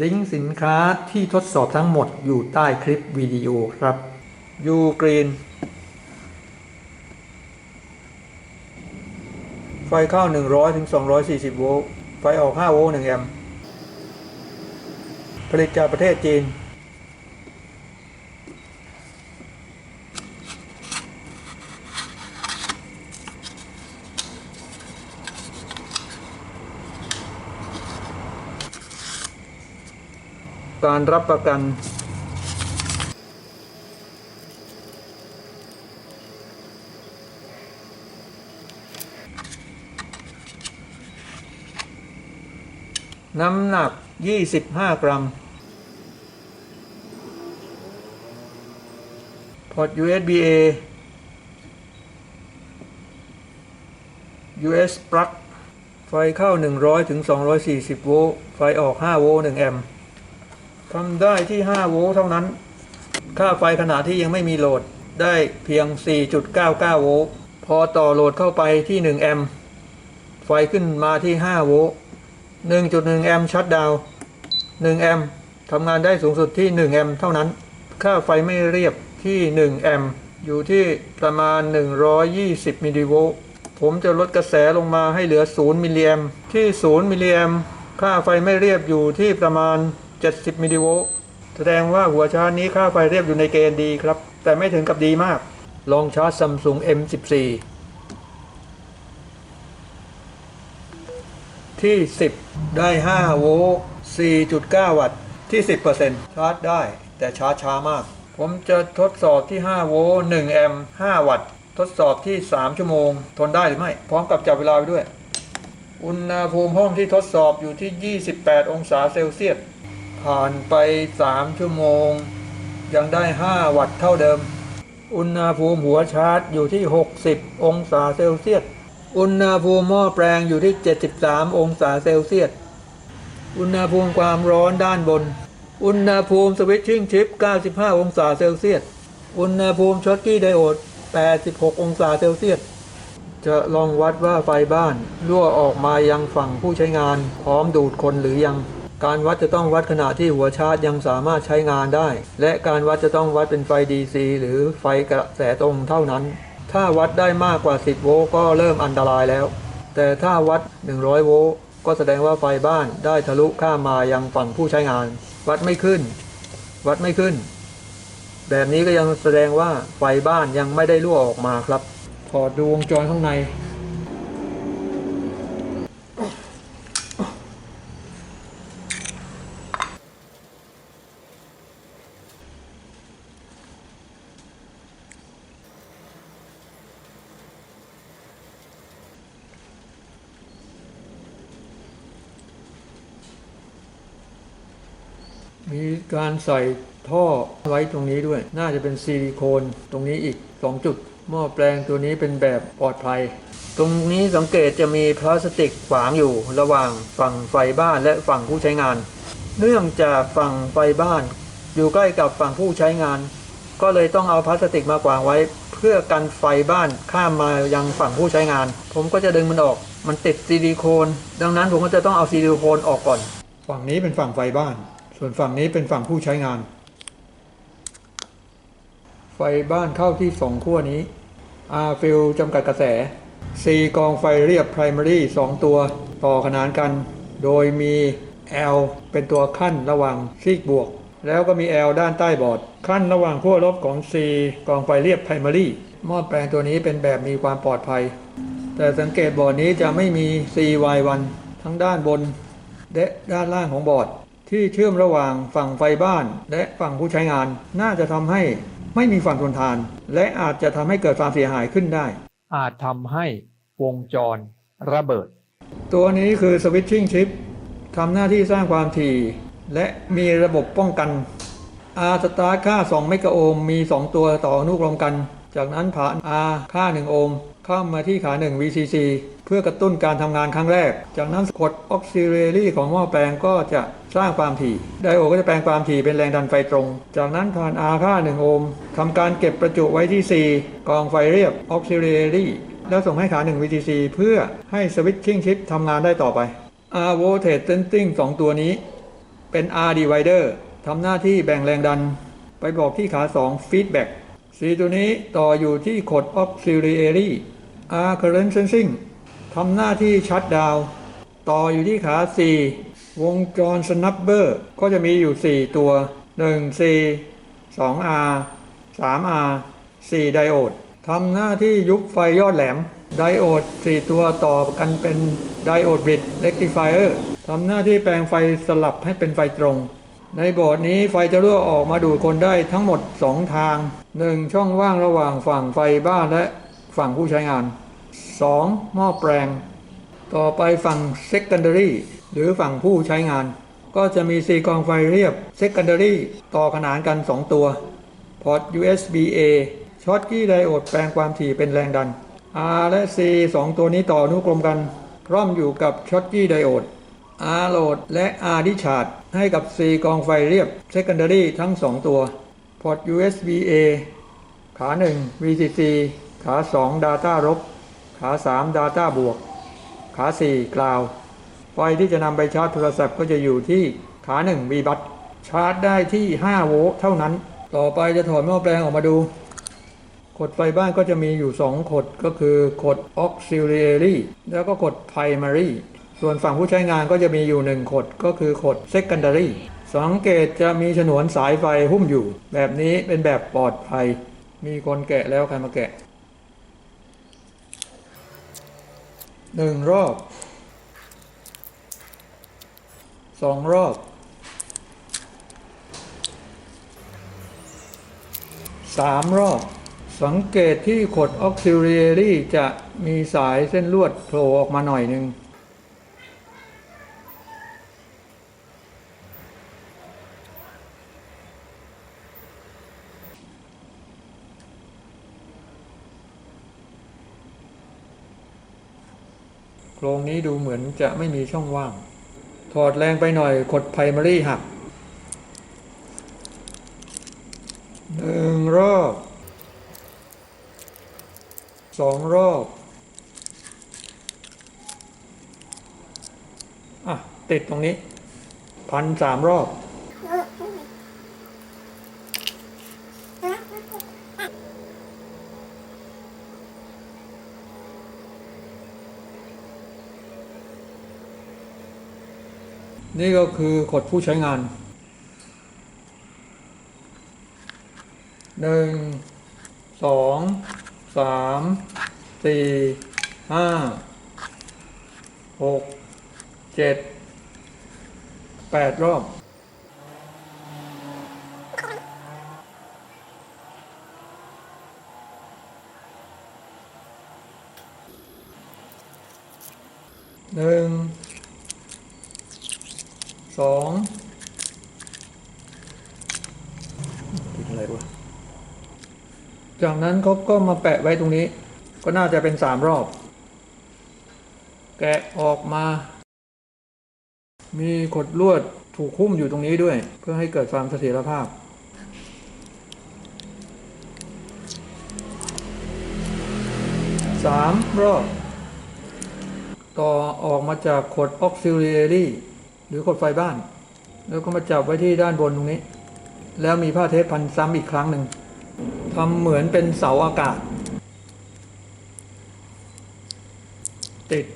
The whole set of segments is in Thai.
ลิงก์สินค้าที่ทดสอบทั้งหมดอยู่ใต้คลิปวิดีโอครับยูกรีนไฟเข้า 100 ถึง 240 โวลต์ ไฟออก 5 โวลต์ 1 แอมป์ ผลิตจากประเทศจีน การรับประกัน น้ำหนัก 25 กรัม พอร์ต USB A US plug ไฟเข้า 100ถึง240 โวลต์ ไฟออก 5 โวลต์ 1 แอมป์ ทำได้ที่ 5 โวลต์เท่านั้น ค่าไฟขณะที่ยังไม่มีโหลดได้เพียง 4.99 โวลต์ พอต่อโหลดเข้าไปที่ 1 แอมป์ ไฟขึ้นมาที่ 5 โวลต์ 1.1 แอมป์ชัดดาวน์1แอมป์ทำงานได้สูงสุดที่ 1 แอมป์เท่านั้น ค่าไฟไม่เรียบที่ 1 แอมป์ อยู่ที่ประมาณ 120 มิลลิโวลต์ ผมจะลดกระแสลงมาให้เหลือ 0 มิลลิแอมป์ ที่ 0 มิลลิแอมป์ ค่าไฟไม่เรียบอยู่ที่ประมาณ 70มิลลิโวลต์แสดงว่าหัวชาร์จนี้ค่าไฟเรียบอยู่ในเกณฑ์ดีครับ แต่ไม่ถึงกับดีมาก ลองชาร์จ Samsung M14 ที่ 10 ได้ 5 โวลต์ 4.9 วัตต์ ที่ 10%ชาร์จได้ แต่ชาร์จช้ามาก ผมจะทดสอบที่ 5 โวลต์ 1 แอมป์ 5 วัตต์ ทดสอบที่ 3 ชั่วโมง ทนได้หรือไม่ พร้อมกับจับเวลาไปด้วย อุณหภูมิห้องที่ทดสอบอยู่ที่ 28 องศาเซลเซียส ผ่านไป3ชั่วโมง ยังได้ 5 วัตต์เท่าเดิม อุณหภูมิหัวชาร์จอยู่ที่ 60 องศาเซลเซียส อุณหภูมิหม้อแปลงอยู่ที่ 73 องศาเซลเซียส อุณหภูมิความร้อนด้านบน อุณหภูมิสวิตชิ่งชิป 95 องศาเซลเซียส อุณหภูมิช็อตกี้ไดโอด 86 องศาเซลเซียสจะลองวัดว่าไฟบ้านรั่วออกมายังฝั่งผู้ใช้งาน พร้อมดูดคนหรือยัง การวัดจะต้องวัดขณะที่หัวชาร์จยังสามารถใช้งานได้ และการวัดจะต้องวัดเป็นไฟ DC หรือไฟกระแสตรงเท่านั้น ถ้าวัดได้มากกว่า 10 โวลต์ก็เริ่มอันตรายแล้ว แต่ถ้าวัด 100 โวลต์ก็แสดงว่าไฟบ้านได้ทะลุข้ามมายังฝั่งผู้ใช้งาน วัดไม่ขึ้น วัดไม่ขึ้น แบบนี้ก็ยังแสดงว่าไฟบ้านยังไม่ได้รั่วออกมาครับถอดดูวงจรข้างใน มีการใส่ท่อไว้ตรงนี้ด้วย น่าจะเป็นซิลิโคนตรงนี้อีก 2 จุด หม้อแปลงตัวนี้เป็นแบบปลอดภัย ตรงนี้สังเกตจะมีพลาสติกขวางอยู่ระหว่างฝั่งไฟบ้านและฝั่งผู้ใช้งาน เนื่องจากฝั่งไฟบ้าน อยู่ใกล้กับฝั่งผู้ใช้งาน ก็เลยต้องเอาพลาสติกมาขวางไว้ เพื่อกันไฟบ้านข้ามมายังฝั่งผู้ใช้งาน ผมก็จะดึงมันออก มันติดซิลิโคน ดังนั้นผมก็จะต้องเอาซิลิโคนออกก่อน ฝั่งนี้เป็นฝั่งไฟบ้าน ส่วนฝั่งนี้เป็นฝั่งผู้ใช้งาน ไฟบ้านเข้าที่สองขั้วนี้ R ฟิลจำกัดกระแส C กองไฟเรียบ Primary 2 ตัวต่อขนานกัน โดยมี L เป็นตัวขั้นระหว่างซีกบวก แล้วก็มี L ด้านใต้บอร์ด ขั้นระหว่างขั้วลบของ C กองไฟเรียบ Primary หม้อแปลงตัวนี้เป็นแบบมีความปลอดภัย แต่สังเกตบอร์ดนี้จะไม่มี CY1 ทั้งด้านบนและด้านล่างของบอร์ด ที่เชื่อมระหว่างฝั่งไฟบ้าน และฝั่งผู้ใช้งาน น่าจะทำให้ไม่มีฝั่งทนทาน และอาจจะทำให้เกิดความเสียหายขึ้นได้ อาจทำให้วงจรระเบิด ตัวนี้คือสวิตชิ่งชิปทำหน้าที่สร้างความถี่ และมีระบบป้องกัน R สตาร์ทค่า 2 เมกะโอห์มมี 2 ตัวต่ออนุกรมกัน จากนั้นผ่าน R ค่า 1 โอห์มเข้ามาที่ขา 1 VCC เพื่อกระตุ้นการทำงานครั้งแรก จากนั้นกดออกซิเลรี่ของหม้อแปลงก็จะสร้างความถี่ ไดโอดก็จะแปลงความถี่เป็นแรงดันไฟตรง จากนั้นผ่าน R ค่า 1 โอห์มทำการเก็บประจุไว้ที่ C กองไฟเรียบออกซิเลรี่แล้วส่งให้ขา 1 VTC เพื่อให้สวิตชิ่งชิปทำงานได้ต่อไป R Voltage Sensing 2 ตัวนี้ เป็น R divider ทำหน้าที่แบ่งแรงดัน ไปบอกที่ขา 2 feedback C ตัวนี้ต่ออยู่ที่ขด auxiliary R current sensing ทำหน้าที่ชัดดาว ต่ออยู่ที่ขา 4 วงจร snubber ก็จะมีอยู่ 4 ตัว 1 C 2 R 3 R 4 ไดโอดทำหน้าที่ยุบไฟยอดแหลม ไดโอด 4 ตัวต่อกันเป็นไดโอดบิดเ e ก t ิฟายเออร์ทำหน้าที่แปลงไฟสลับให้เป็นไฟตรง ในโบสถ์นี้ไฟจะรั่วออกมาดูดคนได้ทั้งหมด 2 ทาง 1 ช่องว่างระหว่างฝั่งไฟบ้านและฝั่งผู้ใช้งาน 2. หม้อแปลง ต่อไปฝั่ง secondary หรือฝั่งผู้ใช้งาน ก็จะมีซีกองไฟเรียบ secondary ต่อขนานกัน 2 ตัวพอร์ต USB A ช็อตกี้ไดโอดแปลงความถี่เป็นแรงดัน R และ C 2 ตัวนี้ต่ออนุกรมกันพร่อมอยู่กับช็อตกี้ไดโอด R โหลดและ R ดิชาร์จให้กับ C กองไฟเรียบ secondary ทั้ง 2 ตัว พอร์ต USB A ขา 1 VCC ขา 2 Data ลบขา 3 Data บวก ขา 4 กลาว ไฟที่จะนำไปชาร์จโทรศัพท์ก็จะอยู่ที่ขา 1 V บัตชาร์จได้ที่ 5 โวลต์เท่านั้น ต่อไปจะถอดหม้อแปลงออกมาดูขดไฟบ้านก็จะมีอยู่ 2 ขดก็คือขด auxiliary แล้วก็ขด primary ส่วนฝั่งผู้ใช้งานก็จะมีอยู่ 1 ขดก็คือขด secondary สังเกตจะมีฉนวนสายไฟหุ้มอยู่ แบบนี้เป็นแบบปลอดภัย มีคนแกะแล้วใครมาแกะหนึ่งรอบสองรอบสามรอบ สังเกตที่ขด auxiliary จะมีสายเส้นลวดโผล่ออกมาหน่อยหนึ่ง นี้ดูเหมือนจะไม่มีช่องว่าง ถอดแรงไปหน่อยขดไพมารี่หักหนึ่งรอบสองรอบอะติดตรงนี้พันสามรอบ นี่ก็คือขดผู้ใช้งานหนึ่งสองสามสี่ห้าหกเจ็ดแปดรอบหนึ่ง สองติดอะไรวะจากนั้นเขาก็มาแปะไว้ตรงนี้ ก็น่าจะเป็นสามรอบ แกะออกมา มีขดลวดถูกหุ้มอยู่ตรงนี้ด้วย เพื่อให้เกิดความเสถียรภาพ สามรอบ ต่อออกมาจากขด auxiliary หรื รือขดไฟบ้าน แล้วก็มาจับไว้ที่ด้านบนตรงนี้ แล้วมีผ้าเทปพันซ้ำอีกครั้งหนึ่งทำเหมือนเป็นเสาอากาศ ติด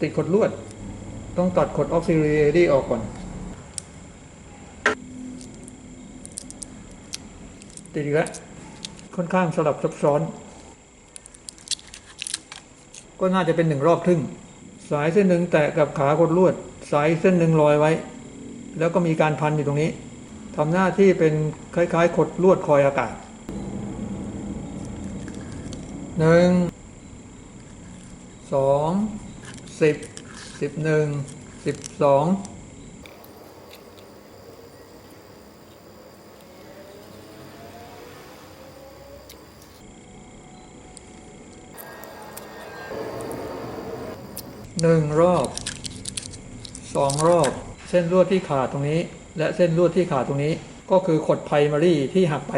ติดขดลวด ต้องตัดขดออกซิเ a รีออกก่อน ติดอีกแล้วค่อนข้างสลับซับซ้อน ก็น่าจะเป็นหนึ่งรอบครึ่ง สายเส้นหนึ่งแตะกับขาขดลวด สายเส้นหนึ่งลอยไว้ แล้วก็มีการพันอยู่ตรงนี้ทำหน้าที่เป็นคล้ายๆขดลวดคอยอากาศหนึ่งสองสิบสิบหนึ่งสิบสอง หนึ่งรอบสองรอบ เส้นลวดที่ขาดตรงนี้ และเส้นลวดที่ขาดตรงนี้ ก็คือขดไพรมารีที่หักไป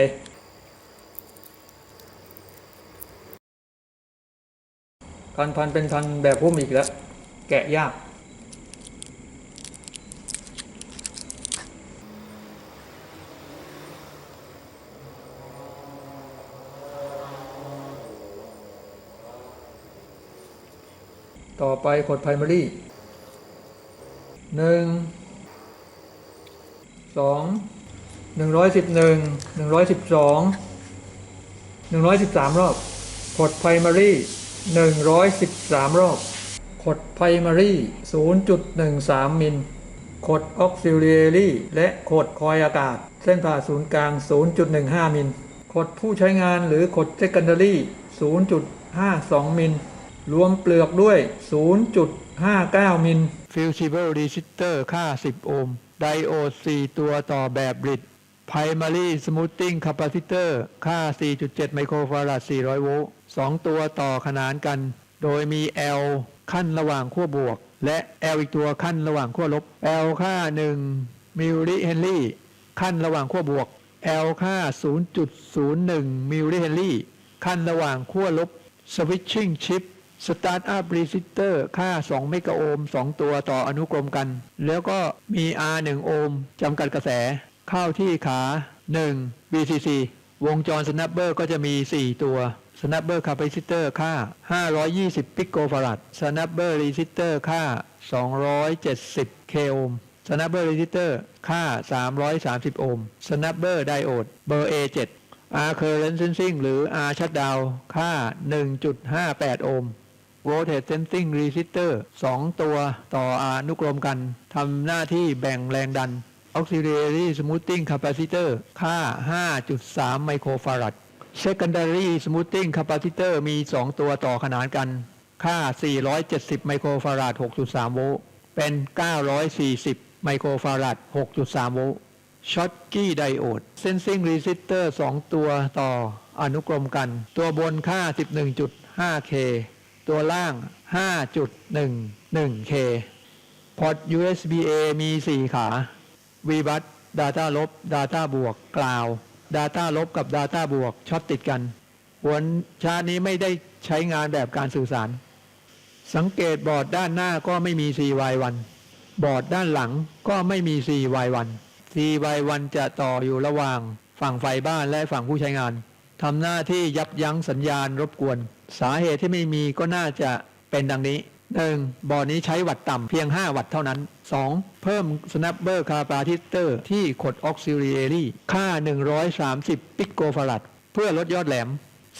การพันเป็นพันแบบพุ่มอีกแล้ว แกะยาก ต่อไปขด primary หนึ่งสองหนึ่งร้อยสิบหนึ่งหนึ่งร้อยสิบสอ งหนึ่งร้อยสิบสามรอบขด primary หนึ่งร้อยสิบสามรอบขด primary ศูนย์จุดหนึ่งสามมิลขด auxiliary และขดคอยอากาศ เส้นผ่าศูนย์กลาง 0.15 มิลขดผู้ใช้งานหรือขด secondary 0.52 มิล รวมเปลือกด้วย 0.59 มิล Fusible resistor ค่า 10 โอห์ม ไดโอด 4 ตัวต่อแบบบริด Primary Smoothing Capacitor ค่า 4.7 ไมโครฟาราด 400 โวลต์ 2 ตัวต่อขนานกัน โดยมี L ขั้นระหว่างขั้วบวก และ L อีกตัวขั้นระหว่างขั้วลบ L ค่า 1 มิลลิเฮนรี่ ขั้นระหว่างขั้วบวก L ค่า 0.01 มิลลิเฮนรี่ ขั้นระหว่างขั้วลบ Switching Chip สตาร์ทอัพรีซิสเตอร์ค่า 2 เมกะโอห์ม2ตัวต่ออนุกรมกัน แล้วก็มี R1 โอห์มจำกัดกระแส เข้าที่ขา 1 BCC วงจรสแนปเปอร์ก็จะมี 4 ตัวสแนปเปอร์คาปซิเตอร์ค่า 520 พิกโกฟารัดสแนปเปอร์รีซิสเตอร์ค่า 270 เคโอห์มสแนปเปอร์รีซิสเตอร์ค่า 330 โอห์มสแนปเปอร์ไดโอดเบอร์ A7 R current sensing หรือ R shutdown ค่า 1.58 โอห์ม Voltage Sensing Resistor 2 ตัวต่ออนุกรมกันทำหน้าที่แบ่งแรงดัน Auxiliary Smoothing Capacitor ค่า 5.3 ไมโครฟารัด Secondary Smoothing Capacitor มี 2 ตัวต่อขนานกัน ค่า 470 ไมโครฟารัด6.3 โวลต์เป็น 940 ไมโครฟารัด6.3 โวลต์ช็อตกี้ไดโอดเซนซิงรีสิสเตอร์2ตัวต่ออนุกรมกัน ตัวบนค่า 11.5K ตัวล่าง 5.11K พอร์ต USB-A มี 4 ขา v b u s Data ลบ Data บวกกล่าว Data ลบกับ Data บวกช็อตติดกันหัวชาร์จนี้ไม่ได้ใช้งานแบบการสื่อสาร สังเกตบอร์ดด้านหน้าก็ไม่มี CY1 บอร์ดด้านหลังก็ไม่มี CY1 CY1 จะต่ออยู่ระหว่างฝั่งไฟบ้านและฝั่งผู้ใช้งานทำหน้าที่ยับยั้งสัญญาณรบกวน สาเหตุที่ไม่มีก็น่าจะเป็นดังนี้ 1. บ่อนี้ใช้วัตต์ต่ำเพียง 5 วัตต์เท่านั้น 2. เพิ่ม snapper capacitor ที่ขด auxiliary ค่า 130 ปิโกฟารัดเพื่อลดยอดแหลม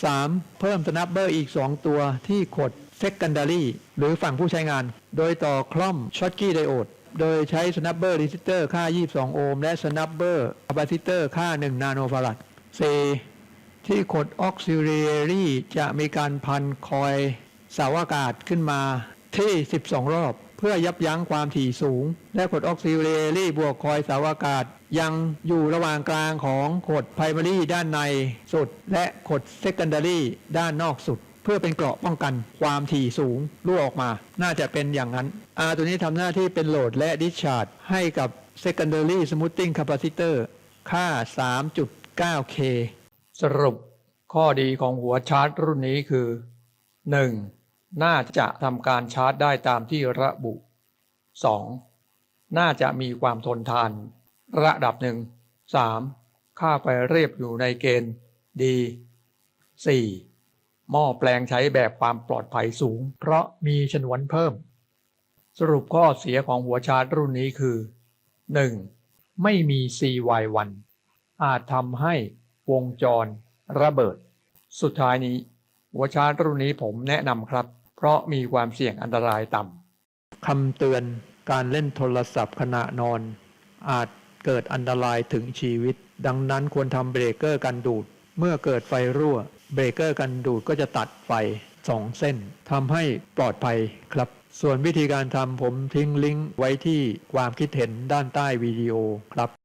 3. เพิ่ม snapper อีก 2 ตัวที่ขด secondary หรือฝั่งผู้ใช้งาน โดยต่อคล่อม Schottky diode โดยใช้ snapper resistor ค่า 22 โอห์มและ snapper capacitor ค่า 1 นาโนฟารัด 4. ที่ขด auxiliary จะมีการพันคอยสาวอากาศขึ้นมาที่ 12 รอบ เพื่อยับยั้งความถี่สูง และขด auxiliary บวกคอยสาวอากาศ ยังอยู่ระหว่างกลางของขด primary ด้านในสุด และขด secondary ด้านนอกสุดเพื่อเป็นเกราะป้องกันความถี่สูงรั่วออกมา น่าจะเป็นอย่างนั้น R ตัวนี้ทำหน้าที่เป็นโหลดและ discharge ให้กับ secondary smoothing capacitor ค่า 3.9K สรุปข้อดีของหัวชาร์จรุ่นนี้คือ 1. น่าจะทำการชาร์จได้ตามที่ระบุ 2. น่าจะมีความทนทาน ระดับหนึ่ง 3. ค่าไฟเรียบอยู่ในเกณฑ์ดี 4. หม้อแปลงใช้แบบความปลอดภัยสูง เพราะมีฉนวนเพิ่ม สรุปข้อเสียของหัวชาร์จรุ่นนี้คือ 1. ไม่มี CY1 อาจทำให้ วงจร ระเบิด สุดท้ายนี้ หัวชาร์จรุ่นนี้ผมแนะนำครับ เพราะมีความเสี่ยงอันตรายต่ำคำเตือนการเล่นโทรศัพท์ขณะนอน อาจเกิดอันตรายถึงชีวิต ดังนั้นควรทำเบรกเกอร์กันดูด เมื่อเกิดไฟรั่ว เบรกเกอร์กันดูดก็จะตัดไฟสองเส้นทำให้ปลอดภัยครับ ส่วนวิธีการทำผมทิ้งลิงก์ไว้ที่ความคิดเห็นด้านใต้วิดีโอครับ